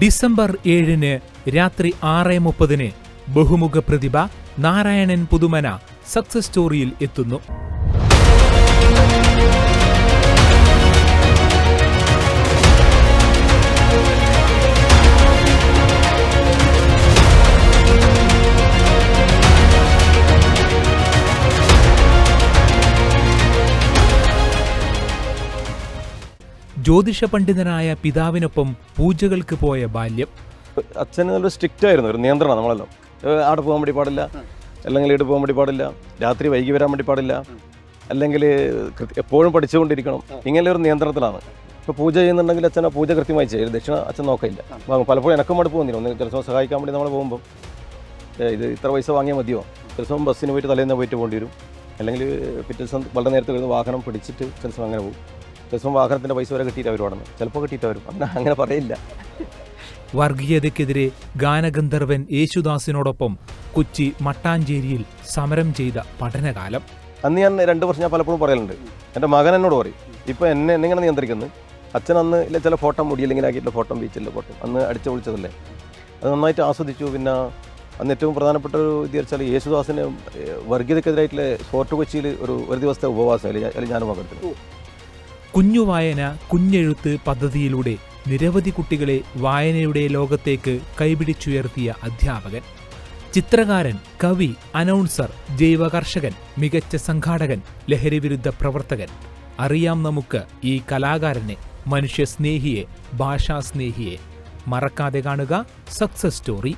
December ഏഴിന് രാത്രി ആറ് മുപ്പതിന് ബഹുമുഖ പ്രതിഭ നാരായണൻ പുതുമന സക്സസ് സ്റ്റോറിയിൽ എത്തുന്നു. ജ്യോതിഷ പണ്ഡിതനായ പിതാവിനൊപ്പം പൂജകൾക്ക് പോയ ബാല്യം. അച്ഛൻ നല്ല സ്ട്രിക്റ്റ് ആയിരുന്നു ഒരു നിയന്ത്രണം നമ്മളെല്ലാം. ആടെ പോകാൻ വേണ്ടി പാടില്ല അല്ലെങ്കിൽ ഇവിടെ പോകാൻ വേണ്ടി പാടില്ല രാത്രി വൈകി വരാൻ വേണ്ടി പാടില്ല അല്ലെങ്കിൽ എപ്പോഴും പഠിച്ചുകൊണ്ടിരിക്കണം. ഇങ്ങനെ ഒരു നിയന്ത്രണത്തിലാണ്. ഇപ്പോൾ പൂജ ചെയ്യുന്നുണ്ടെങ്കിൽ അച്ഛൻ ആ പൂജ കൃത്യമായി ചെയ്യും ദക്ഷിണ അച്ഛൻ നോക്കില്ല പലപ്പോഴും എനക്കും മടുപ്പ് വന്നിരുന്നു ഒന്ന് ചില സഹായിക്കാൻ വേണ്ടി നമ്മൾ പോകുമ്പോൾ ഇത് ഇത്ര പൈസ വാങ്ങിയാൽ മതിയോ? ചില ദിവസം ബസ്സിന് പോയിട്ട് തലേന്ന് പോയിട്ട് പോകേണ്ടി വരും. അല്ലെങ്കിൽ പിറ്റേ ദിവസം വളരെ നേരത്തെ വരുന്ന വാഹനം പിടിച്ചിട്ട് ചില ദിവസം അങ്ങനെ പോകും. സമയം വാഹനത്തിന്റെ പൈസ വരെ കിട്ടിയിട്ട് അവിടെ ചിലപ്പോൾ കിട്ടിയിട്ട് വരും. അങ്ങനെ അങ്ങനെ പറയില്ല. വർഗീയതയ്ക്കെതിരെ ഗാനഗന്ധർവൻ യേശുദാസിനോടൊപ്പം കൊച്ചി മട്ടാഞ്ചേരിയിൽ സമരം ചെയ്ത പഠനകാലം. അന്ന് ഞാൻ രണ്ട് വർഷം ഞാൻ പലപ്പോഴും പറയലുണ്ട്. എന്റെ മകൻ എന്നോട് പറയും ഇപ്പോൾ എന്നെ എന്നെങ്ങനെ നിയന്ത്രിക്കുന്നു? അച്ഛൻ അന്ന് ഇല്ല ചില ഫോട്ടോ മുടിയില്ലെങ്കിൽ ആക്കിയിട്ടുള്ള ഫോട്ടോ ബീച്ചിലെ ഫോട്ടോ. അന്ന് അടിച്ചു പൊളിച്ചതല്ലേ? അത് നന്നായിട്ട് ആസ്വദിച്ചു. പിന്നെ അന്ന് ഏറ്റവും പ്രധാനപ്പെട്ട ഒരു ഇത് വെച്ചാൽ യേശുദാസിന് വർഗീയതക്കെതിരായിട്ടുള്ള വർഗീയതയ്ക്കെതിരായിട്ടുള്ള ഫോർട്ട് കൊച്ചിയിൽ ഒരു ഒരു ദിവസത്തെ ഉപവാസം അല്ലെങ്കിൽ ഞാനും ഞാനും കുഞ്ഞുവായന കുഞ്ഞെഴുത്ത് പദ്ധതിയിലൂടെ നിരവധി കുട്ടികളെ വായനയുടെ ലോകത്തേക്ക് കൈപിടിച്ചുയർത്തിയ അധ്യാപകൻ. ചിത്രകാരൻ കവി അനൗൺസർ ജൈവകർഷകൻ മികച്ച സംഘാടകൻ ലഹരിവിരുദ്ധ പ്രവർത്തകൻ. അറിയാം നമുക്ക് ഈ കലാകാരനെ മനുഷ്യസ്നേഹിയെ ഭാഷാസ്നേഹിയെ. മറക്കാതെ കാണുക സക്സസ് സ്റ്റോറി.